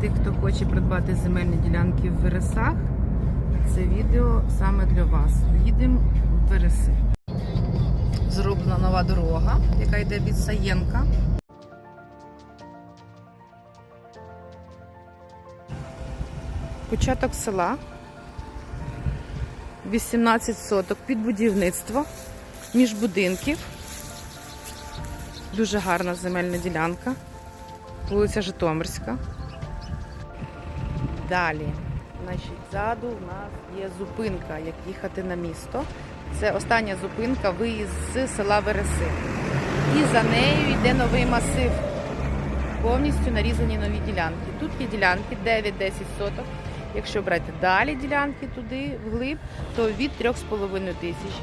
тих, хто хоче придбати земельні ділянки в Вересах, це відео саме для вас. Їдемо в Вереси. Зроблена нова дорога, яка йде від Саєнка. Початок села. 18 соток під будівництво, між будинків. Дуже гарна земельна ділянка. Вулиця Житомирська. Далі, значить, ззаду у нас є зупинка, як їхати на місто. Це остання зупинка, виїзд з села Вереси. І за нею йде новий масив. Повністю нарізані нові ділянки. Тут є ділянки 9-10 соток. Якщо брати далі ділянки туди, вглиб, то від 3,5 тисяч.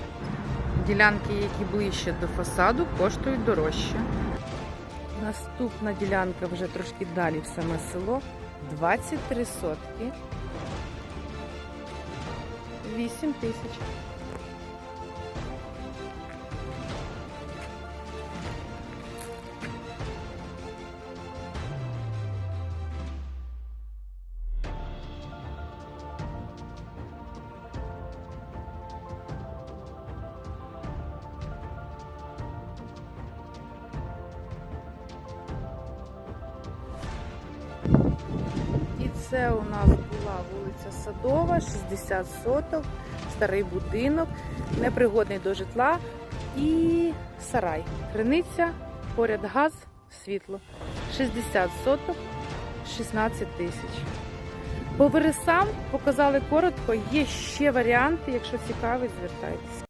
Ділянки, які ближче до фасаду, коштують дорожче. Наступна ділянка вже трошки далі в саме село. 23 сотки. 8 тисяч. Це у нас була вулиця Садова, 60 соток, старий будинок, непригодний до житла і сарай. Криниця, поряд газ, світло. 60 соток, 16 тисяч. По вересам показали коротко, є ще варіанти, якщо цікавить, звертайтеся.